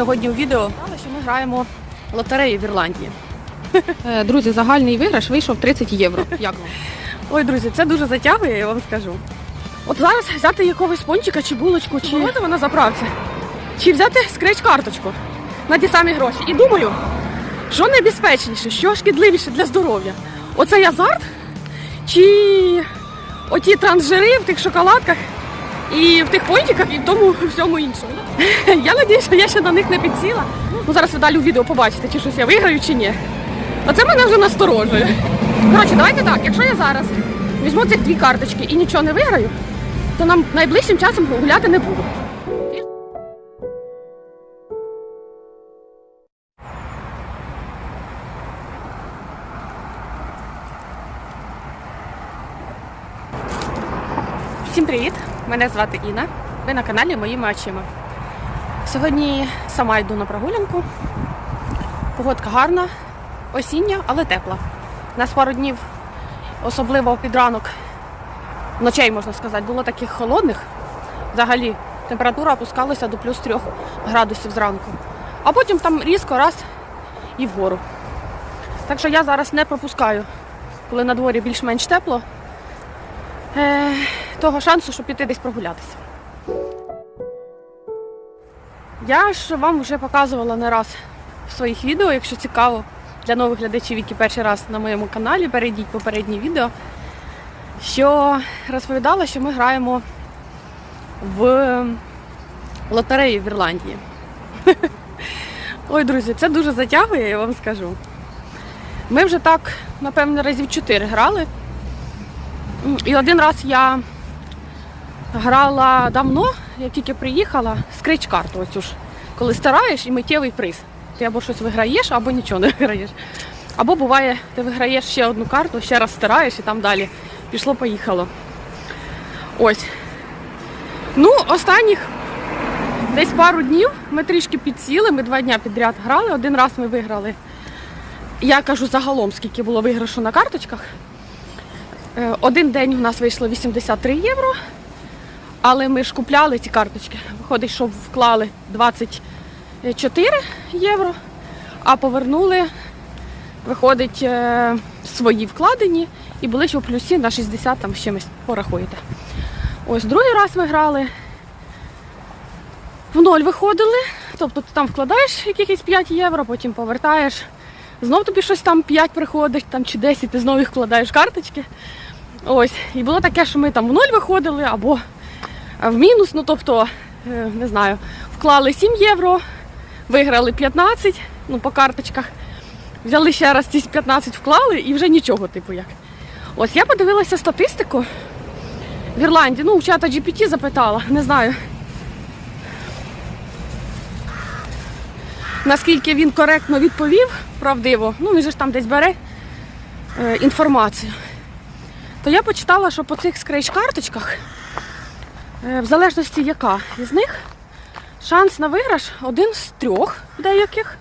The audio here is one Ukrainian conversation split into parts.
Сьогодні у відео що ми граємо лотереї в Ірландії. Е, Друзі, загальний виграш вийшов 30 євро. Як вам? Ой, друзі, це дуже затягує, я вам скажу. От зараз взяти якогось пончика чи булочку, чи було на заправці, чи взяти скреч-карточку на ті самі гроші. І думаю, що найбезпечніше, що шкідливіше для здоров'я? Оцей азарт чи оті трансжири в тих шоколадках і в тих пончиках, і в тому всьому іншому. Я сподіваюся, що я ще на них не підсіла. Ну, зараз ви далі у відео побачите, чи щось я виграю, чи ні. Оце мене вже насторожує. Коротше, давайте так, якщо я зараз візьму цих дві карточки і нічого не виграю, то нам найближчим часом гуляти не буду. Всім привіт! Мене звати Інна. Ви на каналі Моїми очима. Сьогодні сама йду на прогулянку. Погодка гарна, осіння, але тепла. Нас пару днів, особливо під ранок, ночей, можна сказати, було таких холодних. Взагалі температура опускалася до плюс 3 градусів зранку. А потім там різко раз і вгору. Так що я зараз не пропускаю, коли на дворі більш-менш тепло, е, того шансу, щоб піти десь прогулятися. Я ж вам вже показувала не раз в своїх відео, якщо цікаво для нових глядачів, які перший раз на моєму каналі, перейдіть попереднє відео, що розповідала, що ми граємо в лотереї в Ірландії. Ой, друзі, це дуже затягує, я вам скажу. Ми вже так, напевно, разів чотири грали. І один раз я грала давно, я тільки приїхала, скреч-карту оцю ж. Коли стараєш і миттєвий приз. Ти або щось виграєш, або нічого не виграєш. Або буває, ти виграєш ще одну карту, ще раз стираєш і там далі пішло-поїхало. Ось. Ну, останніх десь пару днів ми трішки підсіли, ми два дня підряд грали. Один раз ми виграли. Я кажу загалом, скільки було виграшу на карточках. Е, Один день у нас вийшло 83 євро. Але ми ж купляли ці карточки. Виходить, що вклали 24 євро, а повернули, виходить, е, свої вкладені і були ще в плюсі на 60 там з чимось порахуєте. Ось другий раз ми грали. В ноль виходили, тобто ти там вкладаєш якихось 5 євро, потім повертаєш. Знов тобі щось там 5 приходить, там чи 10, ти знову їх вкладаєш карточки. Ось. І було таке, що ми там в ноль виходили або в мінус, ну тобто, е, не знаю, вклали 7 євро, виграли 15, ну по карточках. Взяли ще раз ці 15 вклали і вже нічого, типу як. Ось я подивилася статистику в Ірландії, ну, у чата GPT запитала, не знаю. Наскільки він коректно відповів, правдиво, ну він же ж там десь бере е, інформацію. То я почитала, що по цих скрейч-карточках В залежності яка із них шанс на виграш один з трьох деяких,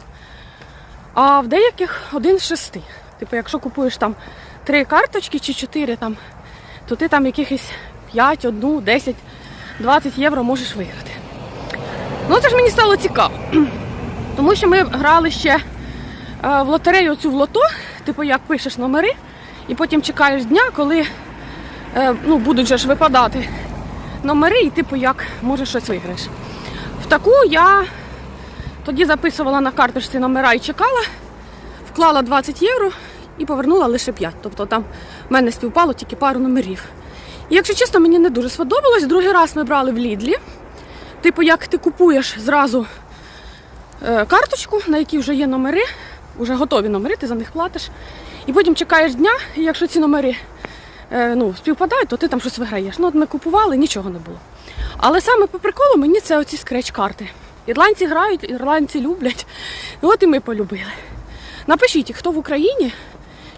а в деяких один з шести. Типу, якщо купуєш там три карточки чи чотири, там, то ти там якихось 5, 1, 10, 20 євро можеш виграти. Ну це ж мені стало цікаво. Тому що ми грали ще е, в лотерею цю в лото, типу як пишеш номери, і потім чекаєш дня, коли е, ну, будуть же ж випадати номери і типу як може щось виграєш. В таку я тоді записувала на карточці номера і чекала, вклала 20 євро і повернула лише 5. Тобто там в мене співпало тільки пару номерів. І якщо чесно, мені не дуже сподобалось. Другий раз ми брали в Лідлі. Типу, як ти купуєш зразу е, карточку, на якій вже є номери, вже готові номери, ти за них платиш. І потім чекаєш дня, і якщо ці номери ну, співпадають, то ти там щось виграєш. Ну, от ми купували, нічого не було. Але саме по приколу мені це оці скреч-карти. Ірландці грають, ірландці люблять. Ну от і ми полюбили. Напишіть, хто в Україні,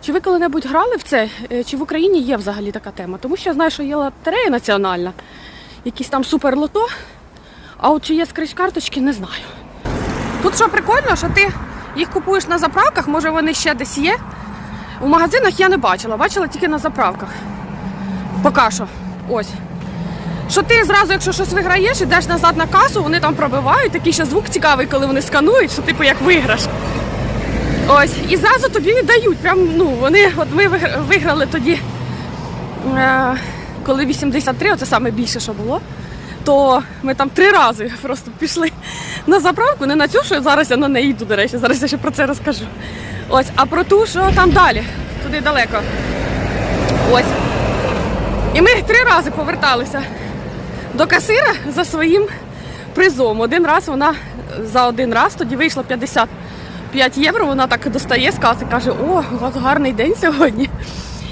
чи ви коли-небудь грали в це, е, чи в Україні є взагалі така тема. Тому що я знаю, що є лотерея національна, якісь там суперлото, а от чи є скреч-карточки, не знаю. Тут що прикольно, що ти їх купуєш на заправках, може вони ще десь є. У магазинах я не бачила, бачила тільки на заправках. Поки що. Ось. що ти зразу, якщо щось виграєш, ідеш назад на касу, вони там пробивають, такий ще звук цікавий, коли вони сканують, що типу як виграш. Ось, і зразу тобі віддають. Прям, ну, вони, от ми вигра- виграли тоді, е, коли 83, оце саме більше, що було, то ми там три рази просто пішли на заправку, не на цю, що зараз я на неї йду, до речі, зараз я ще про це розкажу. Ось, а про ту, що там далі, туди далеко. Ось. І ми три рази поверталися до касира за своїм призом. Один раз вона за один раз тоді вийшла 55 євро. Вона так достає з каси, каже: О, у вас гарний день сьогодні.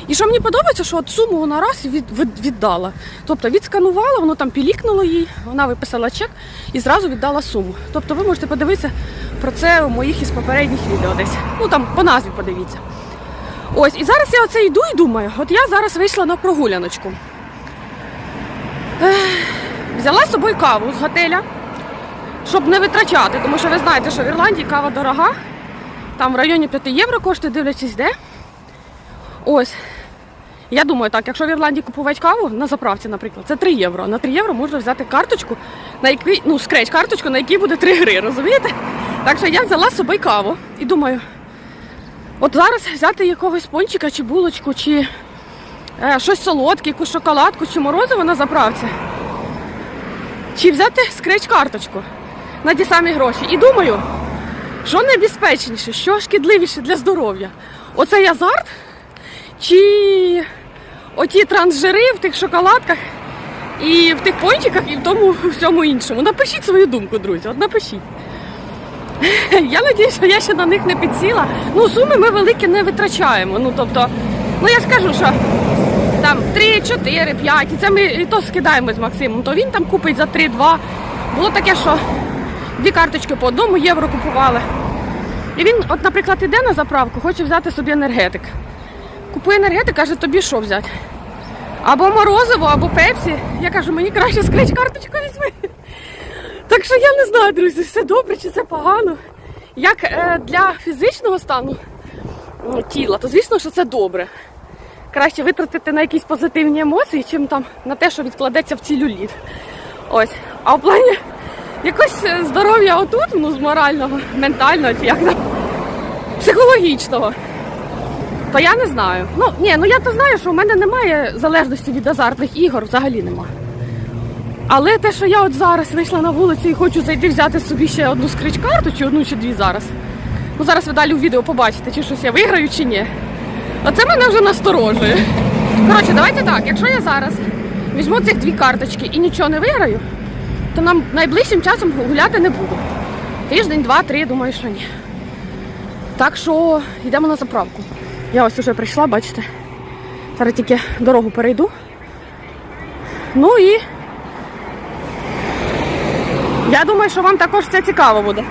І що мені подобається, що от суму вона раз від, від- віддала. Тобто відсканувала, воно там пілікнуло їй, вона виписала чек і зразу віддала суму. Тобто ви можете подивитися про це у моїх із попередніх відео десь. Ну там по назві подивіться. Ось, і зараз я оце йду і думаю, от я зараз вийшла на прогуляночку. Ех, Взяла з собою каву з готеля, щоб не витрачати, тому що ви знаєте, що в Ірландії кава дорога. Там в районі 5 євро коштує, дивлячись де. Ось. Я думаю, так, якщо в Ірландії купувати каву на заправці, наприклад, це 3 євро. На 3 євро можна взяти карточку, на якій, ну, скреч карточку, на якій буде 3 гри, розумієте? Так що я взяла з собою каву і думаю, от зараз взяти якогось пончика чи булочку, чи е, щось солодке, якусь шоколадку, чи морозиво на заправці. Чи взяти скреч-карточку на ті самі гроші. І думаю, що небезпечніше, що шкідливіше для здоров'я? Оцей азарт чи оті трансжири в тих шоколадках і в тих пончиках, і в тому всьому іншому. Напишіть свою думку, друзі, от напишіть. Я надію, що я ще на них не підсіла. Ну, суми ми великі не витрачаємо. Ну, тобто, ну я ж кажу, що там 3, 4, 5, і це ми і то скидаємо з Максимом, то він там купить за 3-2. Було таке, що дві карточки по одному євро купували. І він, от, наприклад, іде на заправку, хоче взяти собі енергетик. Купує енергетик, каже, тобі що взяти? Або морозиво, або пепсі. Я кажу, мені краще скреч карточку візьми. Так що я не знаю, друзі, все добре чи це погано. Як е, для фізичного стану тіла, то звісно, що це добре. Краще витратити на якісь позитивні емоції, чим там на те, що відкладеться в цілюліт. Ось. А в плані якось е, здоров'я отут, ну, з морального, ментального, чи як там, психологічного. То я не знаю. Ну, ні, ну я то знаю, що в мене немає залежності від азартних ігор, взагалі немає. Але те, що я от зараз вийшла на вулицю і хочу зайти взяти собі ще одну скрич-карту, чи одну, чи дві зараз. Ну зараз ви далі у відео побачите, чи щось я виграю, чи ні. Оце мене вже насторожує. Коротше, давайте так, якщо я зараз візьму цих дві карточки і нічого не виграю, то нам найближчим часом гуляти не буду. Тиждень, два, три, думаю, що ні. Так що йдемо на заправку. Я ось уже прийшла, бачите. Зараз тільки дорогу перейду. Ну і я думаю, що вам також це цікаво буде.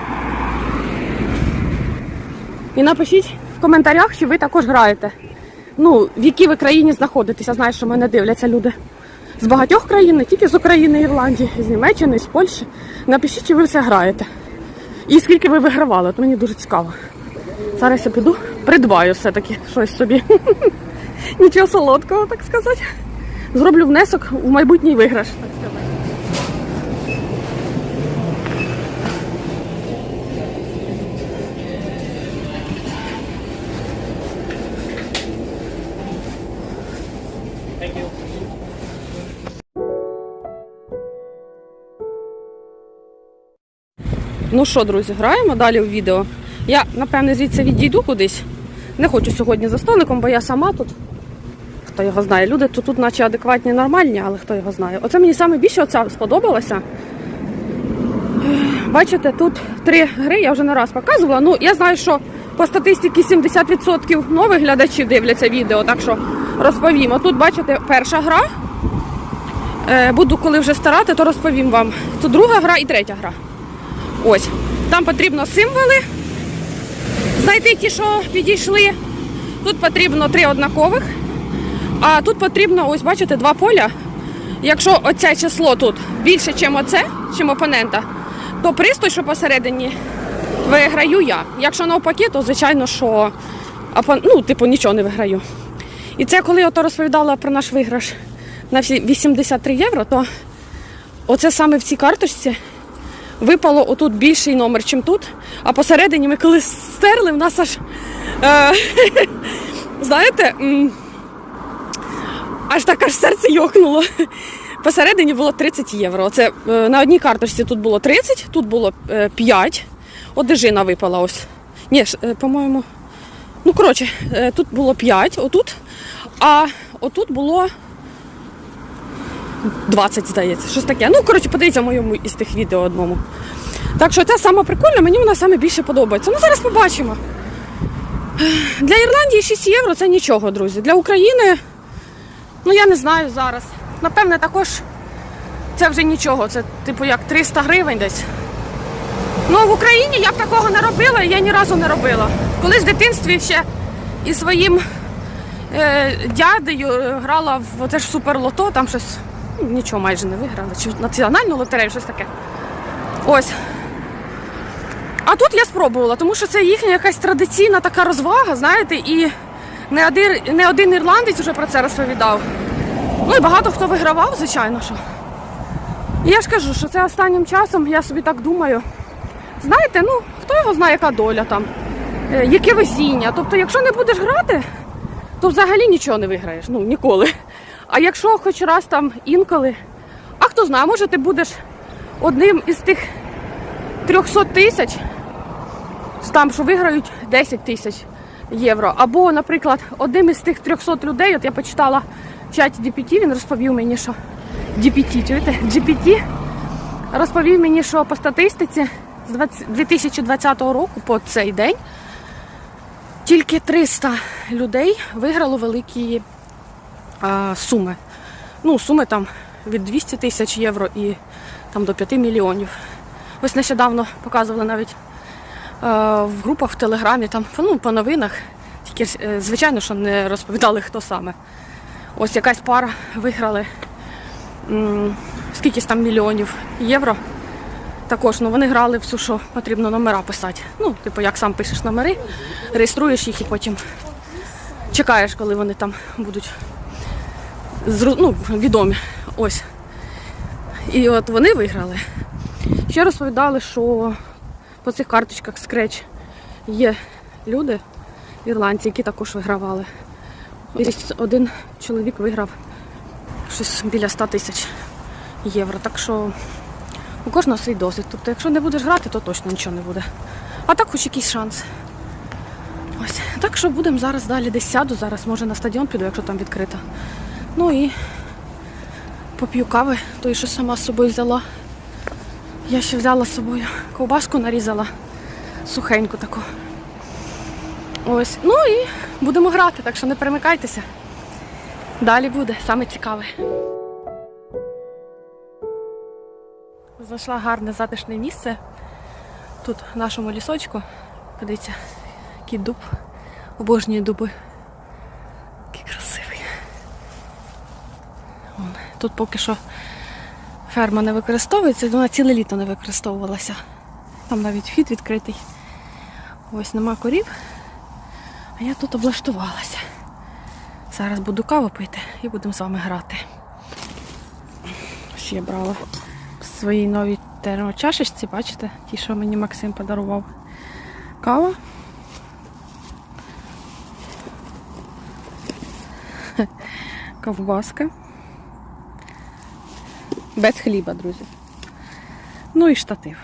І напишіть в коментарях, чи ви також граєте. Ну, в якій ви країні знаходитесь. Я знаю, що мене дивляться люди з багатьох країн, не тільки з України, Ірландії, з Німеччини, з Польщі. Напишіть, чи ви все граєте. І скільки ви вигравали, от мені дуже цікаво. Зараз я піду, придбаю все-таки щось собі. Нічого солодкого, так сказати. Зроблю внесок у майбутній виграш. Так сказати. Ну що, друзі, граємо далі в відео. Я, напевне, звідси відійду кудись. Не хочу сьогодні за столиком, бо я сама тут. Хто його знає. Люди тут, тут наче адекватні, нормальні, але хто його знає. Оце мені саме більше оця сподобалося. Бачите, тут три гри, я вже не раз показувала. Ну, я знаю, що по статистиці 70% нових глядачів дивляться відео, так що розповім. Отут, бачите, перша гра. Е, Буду, коли вже старати, то розповім вам. Тут друга гра і третя гра. Ось. Там потрібно символи. Знайти ті, що підійшли. Тут потрібно три однакових. А тут потрібно, ось бачите, два поля. Якщо оце число тут більше, ніж оце, чим опонента, то пристрій, що посередині, виграю я. Якщо навпаки, то звичайно, що ну, типу, нічого не виграю. І це коли я розповідала про наш виграш на 83 євро, то оце саме в цій карточці випало отут більший номер, чим тут. А посередині ми коли стерли, в нас аж. Е, знаєте, аж так аж серце йокнуло. Посередині було 30 євро. Оце е, на одній карточці тут було 30, тут було е, 5. Одежина випала ось. Ні, е, по-моєму. Ну, коротше, е, тут було 5, отут, а отут було 20, здається, щось таке. Ну, коротше, подивіться моєму із тих відео одному. Так що це саме прикольне, мені вона саме більше подобається. Ну, зараз побачимо. Для Ірландії 6 євро це нічого, друзі. Для України, ну я не знаю зараз. Напевне, також це вже нічого. Це типу як 300 гривень десь. Ну, в Україні я б такого не робила, і я ні разу не робила. Колись в дитинстві ще із своїм е, дядею е, грала в оце ж суперлото, там щось нічого майже не виграла, чи національну лотерею, щось таке. Ось. А тут я спробувала, тому що це їхня якась традиційна така розвага, знаєте, і не один, не один ірландець вже про це розповідав. Ну і багато хто вигравав, звичайно. що. І я ж кажу, що це останнім часом, я собі так думаю. Знаєте, ну хто його знає, яка доля там, е, яке везіння. Тобто, якщо не будеш грати, то взагалі нічого не виграєш. Ну, ніколи. А якщо хоч раз там інколи, а хто знає, може ти будеш одним із тих 300 тисяч, там, що виграють 10 тисяч євро. Або, наприклад, одним із тих 300 людей, от я почитала в чаті GPT, він розповів мені, що GPT, чуєте? GPT розповів мені, що по статистиці з 2020 року по цей день тільки 300 людей виграло великі а, суми. Ну, суми там від 200 тисяч євро і там до 5 мільйонів. Ось нещодавно показували навіть е, в групах в Телеграмі, там ну, по новинах. Тільки, е, звичайно, що не розповідали, хто саме. Ось якась пара виграли м, скількись там мільйонів євро. Також ну, вони грали в цю, що потрібно номера писати. Ну, типу, як сам пишеш номери, реєструєш їх і потім чекаєш, коли вони там будуть ну, відомі. Ось. І от вони виграли. Ще розповідали, що по цих карточках Scratch є люди, ірландці, які також вигравали. Ось Один чоловік виграв щось біля 100 тисяч євро. Так що у кожного свій досвід. Тобто, якщо не будеш грати, то точно нічого не буде. А так хоч якийсь шанс. Ось. Так що будемо зараз далі десь сяду. Зараз може на стадіон піду, якщо там відкрито. Ну і поп'ю кави, той, що сама з собою взяла. Я ще взяла з собою ковбаску нарізала сухеньку таку. Ось. Ну і будемо грати, так що не перемикайтеся. Далі буде саме цікаве. Знайшла гарне затишне місце. Тут в нашому лісочку. Подивіться, який дуб. Обожнюю дуби. Який красивий. Тут поки що ферма не використовується, вона ціле літо не використовувалася. Там навіть вхід відкритий. Ось нема корів. А я тут облаштувалася. Зараз буду каву пити і будемо з вами грати. Ось я брала в своїй новій термочашечці, бачите, ті, що мені Максим подарував. Кава. Ковбаска. Без хліба, друзі. Ну і штатив.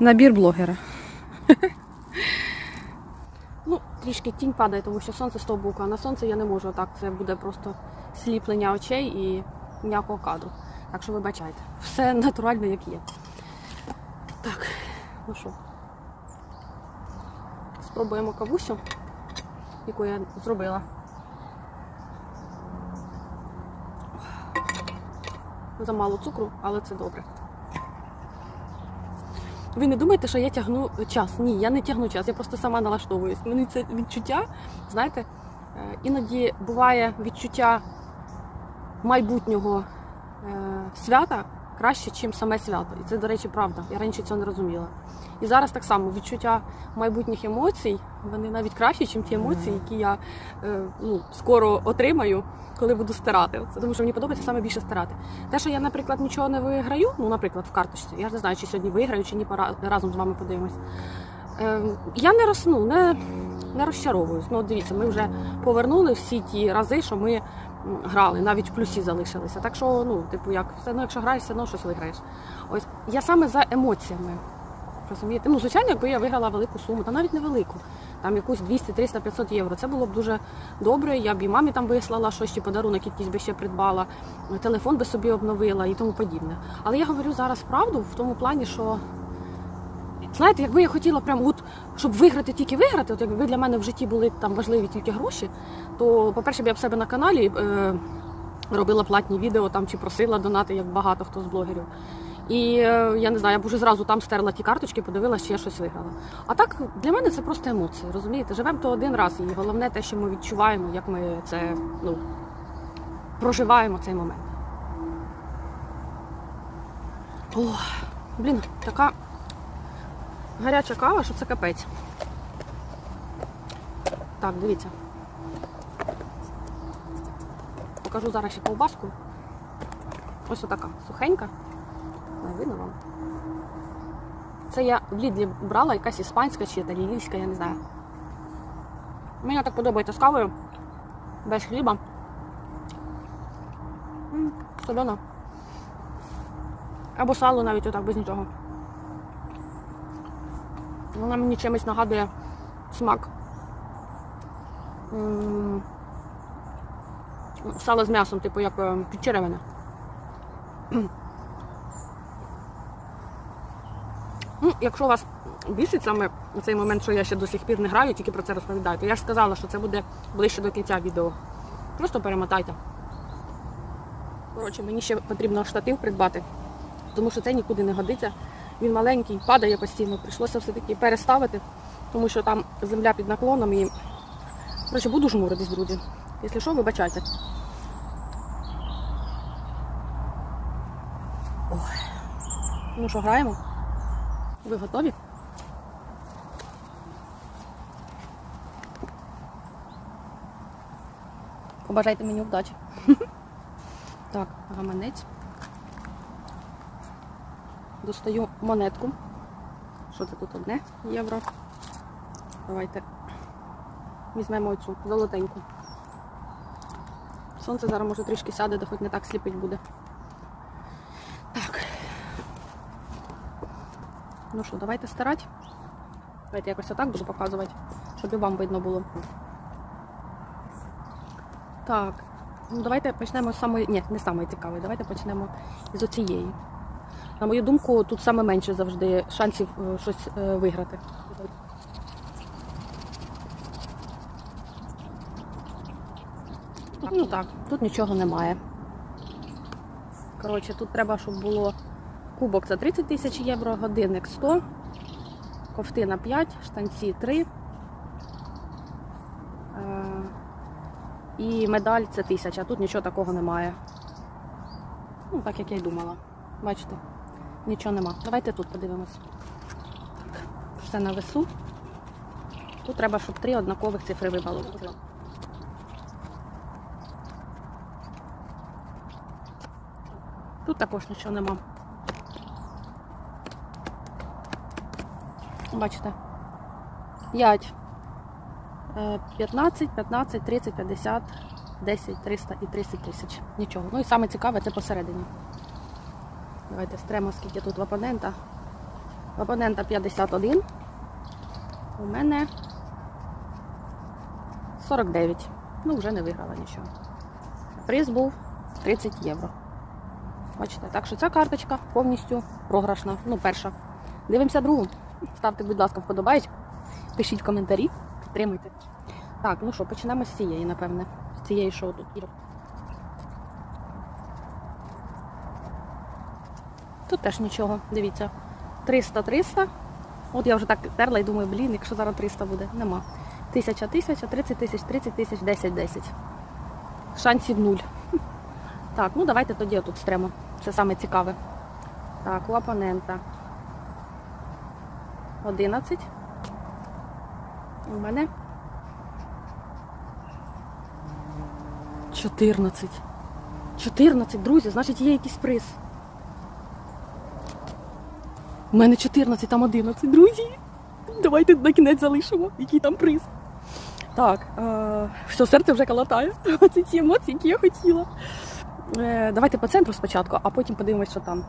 Набір блогера. Ну, трішки тінь падає, тому що сонце з того боку, а на сонце я не можу так. Це буде просто сліплення очей і ніякого кадру. Так що вибачайте. Все натурально, як є. Так, ну що, спробуємо кавусю, яку я зробила. Замало цукру, але це добре. Ви не думаєте, що я тягну час? Ні, я не тягну час, я просто сама налаштовуюсь. Мені це відчуття, знаєте, е, іноді буває відчуття майбутнього е, свята, краще, ніж саме свято. І це, до речі, правда. Я раніше цього не розуміла. І зараз так само відчуття майбутніх емоцій, вони навіть кращі, ніж ті емоції, які я е, ну, скоро отримаю, коли буду стирати. Це тому що мені подобається саме більше стирати. Те, що я, наприклад, нічого не виграю, ну, наприклад, в карточці, я ж не знаю, чи сьогодні виграю, чи ні, разом з вами подивимось. Е, я не роз, ну, не, не розчаровуюсь. Ну, от дивіться, ми вже повернули всі ті рази, що ми грали, навіть в плюсі залишилися. Так що, ну, типу, як все одно, якщо граєш, все одно щось виграєш. Ось я саме за емоціями. Розумієте? Ну, звичайно, якби я виграла велику суму, та навіть невелику, там якусь 200, 300, 500 євро. Це було б дуже добре. Я б і мамі там вислала щось, чи подарунок якийсь би ще придбала, телефон би собі обновила і тому подібне. Але я говорю зараз правду в тому плані, що знаєте, якби я хотіла прямо, от, щоб виграти, тільки виграти, от якби для мене в житті були там важливі тільки гроші, то, по-перше, б я б себе на каналі е, робила платні відео там чи просила донати, як багато хто з блогерів. І е, я не знаю, я б уже зразу там стерла ті карточки, подивилася, чи я щось виграла. А так для мене це просто емоції, розумієте? Живемо то один раз, і головне те, що ми відчуваємо, як ми це ну, проживаємо цей момент. О, блін, така гаряча кава, що це капець. Так, дивіться. Покажу зараз ще ковбаску. Ось отака сухенька. Не видно вам. Це я в Лідлі брала якась іспанська чи італійська, я не знаю. Мені так подобається з кавою. Без хліба. М, Або сало навіть отак без нічого. Вона мені чимось нагадує смак. Сало з м'ясом, типу як е, підчеревина. Якщо вас бісить саме цей момент, що я ще до сих пір не граю, тільки про це розповідаю, то я ж сказала, що це буде ближче до кінця відео. Просто перемотайте. Коротше, мені ще потрібно штатив придбати, тому що це нікуди не годиться. Він маленький, падає постійно. Прийшлося все-таки переставити, тому що там земля під наклоном і. Коротше, буду жмуритись, друзі. Якщо що, вибачайте. Ой. Ну що, граємо? Ви готові? Побажайте мені удачі. Так, гаманець. Достаю монетку. Що це тут одне євро? Давайте візьмемо оцю золотеньку. Сонце зараз може трішки сяде, де хоч не так сліпить буде. Ну що, давайте старати. Давайте якось отак буду показувати, щоб і вам видно було. Так, ну давайте почнемо з самої. Ні, не самої цікавої. Давайте почнемо з оцієї. На мою думку, тут саме менше завжди шансів е, щось е, виграти. Ну так, тут нічого немає. Коротше, тут треба, щоб було кубок за 30 тисяч євро, годинник 100, ковтина 5, штанці 3. Е, і медаль це 1000, а тут нічого такого немає. Ну, так як я й думала. Бачите, нічого нема. Давайте тут подивимось. Все на весу. Тут треба, щоб три однакових цифри випало. Тут також нічого нема. Бачите? 5, 15, 15, 30, 50, 10, 300 і 30 тисяч. Нічого. Ну і саме цікаве це посередині. Давайте стремо, скільки тут в опонента. В опонента 51. У мене 49. Ну, вже не виграла нічого. Приз був 30 євро. Бачите, так що ця карточка повністю програшна. Ну, перша. Дивимося другу. Ставте, будь ласка, вподобайки. Пишіть коментарі, підтримуйте. Так, ну що, почнемо з цієї, напевне. З цієї, що тут. Тут теж нічого, дивіться. 300-300. От я вже так терла і думаю, блін, якщо зараз 300 буде, нема. Тисяча, тисяча, 30 тисяч, 30 тисяч, 10, 10. Шансів нуль. Так, ну давайте тоді тут стремо. Це саме цікаве. Так, у опонента 11. У мене 14. 14, друзі, значить є якийсь приз. У мене 14, там 11, друзі. Давайте на кінець залишимо, який там приз. Так, е, все, серце вже калатає. Це ті емоції, які я хотіла. Е, давайте по центру спочатку, а потім подивимось, що там.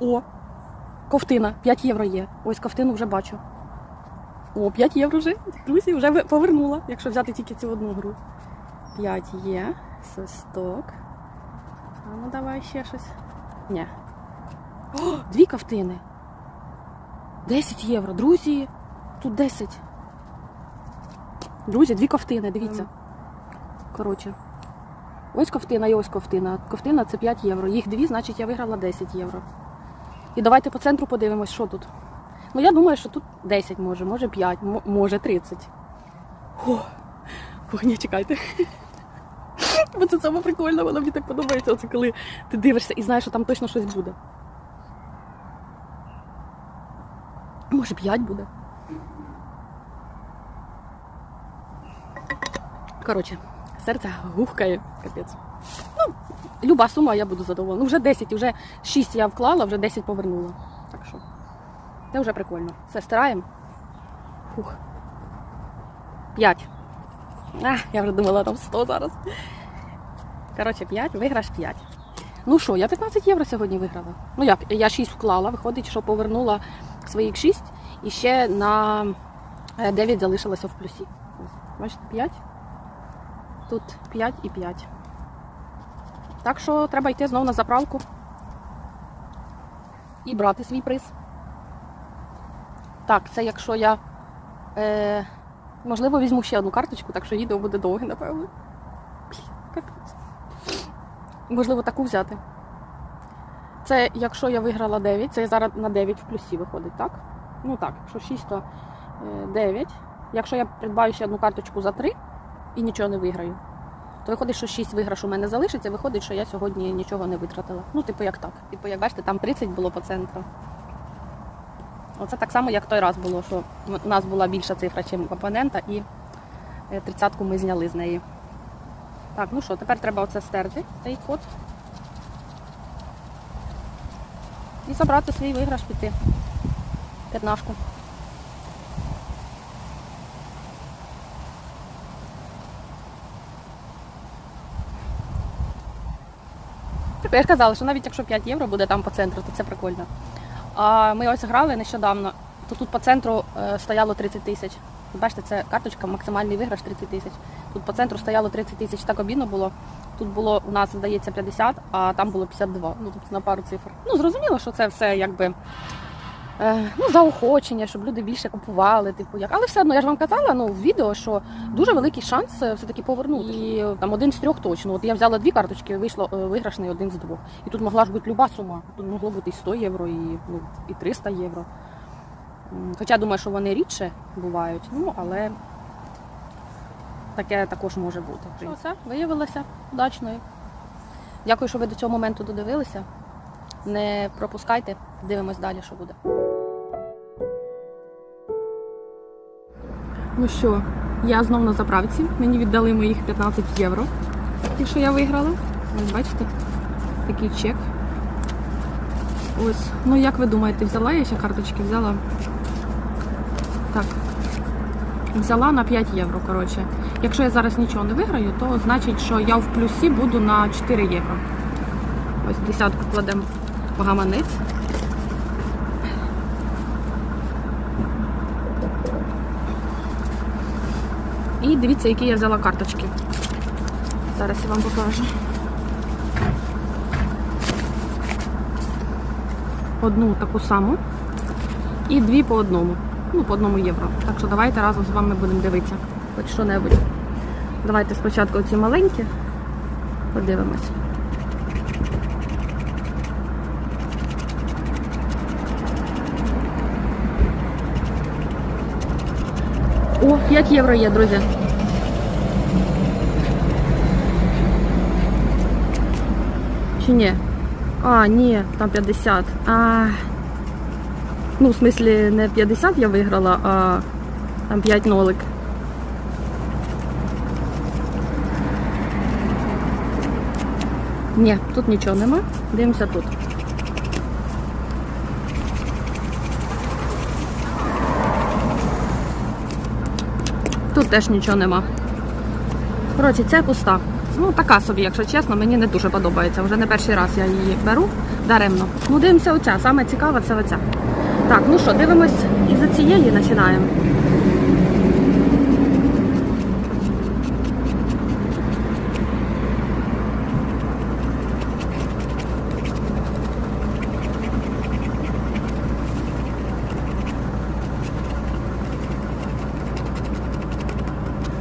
О, ковтина, 5 євро є. Ось ковтину вже бачу. О, 5 євро вже. Друзі, вже повернула, якщо взяти тільки цю одну гру. 5 є. Свисток. А ну давай ще щось. Ні. О, дві ковтини. 10 євро. Друзі, тут 10. Друзі, дві ковтини, дивіться. Коротше. Ось ковтина і ось ковтина. Ковтина це 5 євро. Їх дві, значить я виграла 10 євро. І давайте по центру подивимось, що тут. Ну, я думаю, що тут 10 може, може 5, може 30. О, ні, чекайте. Бо це саме прикольно, воно мені так подобається, оце коли ти дивишся і знаєш, що там точно щось буде. Може 5 буде. Коротше, серце гухкає, капець. Ну, люба сума, я буду задоволена. Ну, вже 10, вже 6 я вклала, вже 10 повернула. Так що, це вже прикольно. Все, стираємо. Фух. 5. А, я вже думала, там 100 зараз. Коротше, 5, виграш 5. Ну що, я 15 євро сьогодні виграла. Ну як, я 6 вклала, виходить, що повернула своїх 6 і ще на е, 9 залишилося в плюсі. Бачите, 5. Тут 5 і 5. Так що треба йти знову на заправку і брати свій приз. Так, це якщо я. Е, можливо, візьму ще одну карточку, так що відео буде довге, напевно. Можливо, таку взяти. Це якщо я виграла 9, це зараз на 9 в плюсі виходить, так? Ну так, якщо 6, то е, 9. Якщо я придбаю ще одну карточку за 3 і нічого не виграю, то виходить, що 6 виграш у мене залишиться, виходить, що я сьогодні нічого не витратила. Ну, типу, як так. Типу, як бачите, там 30 було по центру. Оце так само, як той раз було, що у нас була більша цифра, ніж опонента, і е, тридцятку ми зняли з неї. Так, ну що, тепер треба оце стерти, цей код. І забрати свій виграш піти. П'ятнашку. Я казала, що навіть якщо 5 євро буде там по центру, то це прикольно. А ми ось грали нещодавно, то тут по центру е, стояло 30 тисяч. Бачите, це карточка, максимальний виграш 30 тисяч. Тут по центру стояло 30 тисяч, так обідно було. Тут було у нас, здається, 50, а там було 52. Ну, тобто на пару цифр. Ну, зрозуміло, що це все якби ну, заохочення, щоб люди більше купували. Типу, як. Але все одно я ж вам казала ну, в відео, що дуже великий шанс е, все-таки повернути. І е, там один з трьох точно. От я взяла дві карточки, вийшло е, виграшний один з двох. І тут могла ж бути люба сума. Тут могло бути і 100 євро, і, ну, і 300 євро. М, Хоча думаю, що вони рідше бувають, ну але таке також може бути. в принципі. Все, виявилося удачною. Дякую, що ви до цього моменту додивилися. Не пропускайте, дивимось далі, що буде. Ну що, я знов на заправці. Мені віддали моїх 15 євро. Ті, що я виграла. Ось бачите, такий чек. Ось, ну як ви думаєте, взяла я ще карточки? Взяла. Так. Взяла на 5 євро, коротше. Якщо я зараз нічого не виграю, то значить, що я в плюсі буду на 4 євро. Ось десятку кладемо в гаманець. І дивіться, які я взяла карточки. Зараз я вам покажу. Одну таку саму і дві по одному. Ну, по одному євро. Так що давайте разом з вами будемо дивитися. Хоч що-небудь. Давайте спочатку ці маленькі подивимось. О, 5 євро є, друзі. Чи ні? А, ні, там 50. А, ну, в смислі, не 50 я виграла, а там 5 нолик. Ні, тут нічого нема. Дивимося тут. Тут теж нічого нема. Коротше, це пуста. Ну, така собі, якщо чесно, мені не дуже подобається. Вже не перший раз я її беру даремно. Ну, дивимося оця. Саме цікаве це оця. Так, ну що, дивимось і за цієї починаємо.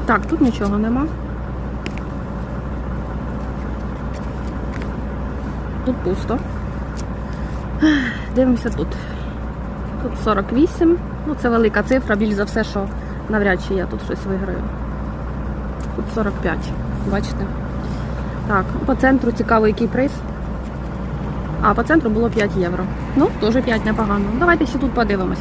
Так, тут нічого нема. Тут пусто. Дивимося тут. Тут 48. Ну, це велика цифра, більш за все, що навряд чи я тут щось виграю. Тут 45. Бачите? Так, по центру цікаво, який приз. А, по центру було 5 євро. Ну, теж 5 непогано. Давайте ще тут подивимось.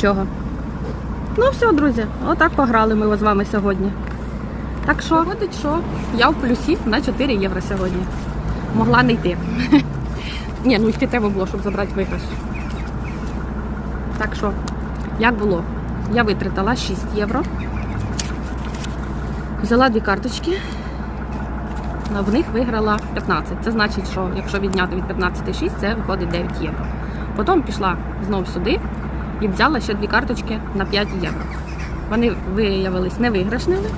Нічого. Ну все, друзі, отак пограли ми з вами сьогодні. Так що, виходить, що я в плюсі на 4 євро сьогодні. Могла не йти. Ні, ну йти треба було, щоб забрати виграш. Так що, як було? Я витратила 6 євро. Взяла дві карточки. В них виграла 15. Це значить, що якщо відняти від 15 6, це виходить 9 євро. Потім пішла знову сюди і взяла ще дві карточки на 5 євро. Вони виявились невиграшними.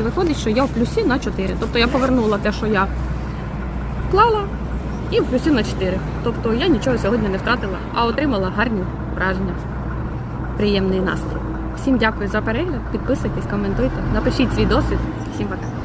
І виходить, що я в плюсі на 4. Тобто я повернула те, що я вклала, і в плюсі на 4. Тобто я нічого сьогодні не втратила, а отримала гарні враження. Приємний настрій. Всім дякую за перегляд. Підписуйтесь, коментуйте, напишіть свій досвід. Всім пока.